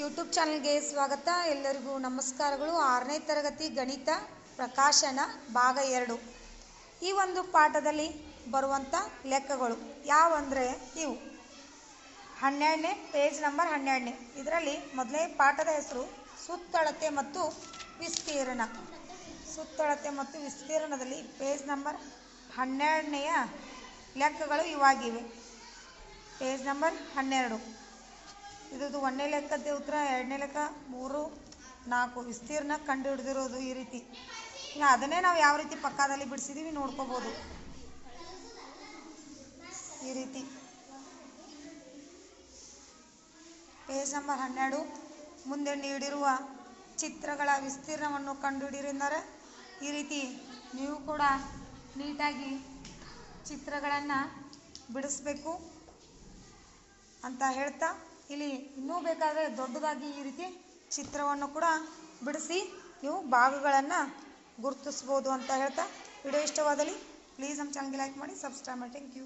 YouTube ಚಾನಲ್ಗೆ ಸ್ವಾಗತ. ಎಲ್ಲರಿಗೂ ನಮಸ್ಕಾರಗಳು. ಆರನೇ ತರಗತಿ ಗಣಿತ ಪ್ರಕಾಶನ ಭಾಗ ಎರಡು. ಈ ಒಂದು ಪಾಠದಲ್ಲಿ ಬರುವಂಥ ಲೆಕ್ಕಗಳು ಯಾವಂದರೆ ಇವು. ಹನ್ನೆರಡನೇ ಪೇಜ್ ನಂಬರ್ ಹನ್ನೆರಡನೇ. ಇದರಲ್ಲಿ ಮೊದಲನೇ ಪಾಠದ ಹೆಸರು ಸುತ್ತಳತೆ ಮತ್ತು ವಿಸ್ತೀರ್ಣ. ಸುತ್ತಳತೆ ಮತ್ತು ವಿಸ್ತೀರ್ಣದಲ್ಲಿ ಪೇಜ್ ನಂಬರ್ ಹನ್ನೆರಡನೆಯ ಲೆಕ್ಕಗಳು ಇವಾಗಿವೆ. ಪೇಜ್ ನಂಬರ್ ಹನ್ನೆರಡು. ಇದ್ರದ್ದು ಒಂದನೇ ಲೆಕ್ಕದ ಉತ್ತರ, ಎರಡನೇ ಲೆಕ್ಕ, ಮೂರು, ನಾಲ್ಕು. ವಿಸ್ತೀರ್ಣ ಕಂಡು ಹಿಡಿದಿರೋದು ಈ ರೀತಿ. ಅದನ್ನೇ ನಾವು ಯಾವ ರೀತಿ ಪಕ್ಕದಲ್ಲಿ ಬಿಡಿಸಿದೀವಿ ನೋಡ್ಕೋಬೋದು. ಈ ರೀತಿ. ಪೇಜ್ ನಂಬರ್ ಹನ್ನೆರಡು. ಮುಂದೆ ನೀಡಿರುವ ಚಿತ್ರಗಳ ವಿಸ್ತೀರ್ಣವನ್ನು ಕಂಡುಹಿಡಿಯರೆಂದರೆ ಈ ರೀತಿ ನೀವು ಕೂಡ ನೀಟಾಗಿ ಚಿತ್ರಗಳನ್ನು ಬಿಡಿಸ್ಬೇಕು ಅಂತ ಹೇಳ್ತಾ ಇಲ್ಲಿ ಇನ್ನೂ ಬೇಕಾದರೆ ದೊಡ್ಡದಾಗಿ ಈ ರೀತಿ ಚಿತ್ರವನ್ನು ಕೂಡ ಬಿಡಿಸಿ ನೀವು ಭಾಗಗಳನ್ನು ಗುರುತಿಸ್ಬೋದು ಅಂತ ಹೇಳ್ತಾ. ವಿಡಿಯೋ ಇಷ್ಟವಾದಲ್ಲಿ ಪ್ಲೀಸ್ ನಮ್ಮ ಚಾನಲ್ಗೆ ಲೈಕ್ ಮಾಡಿ ಸಬ್ಸ್ಕ್ರೈಬ್ ಮಾಡಿ. Thank you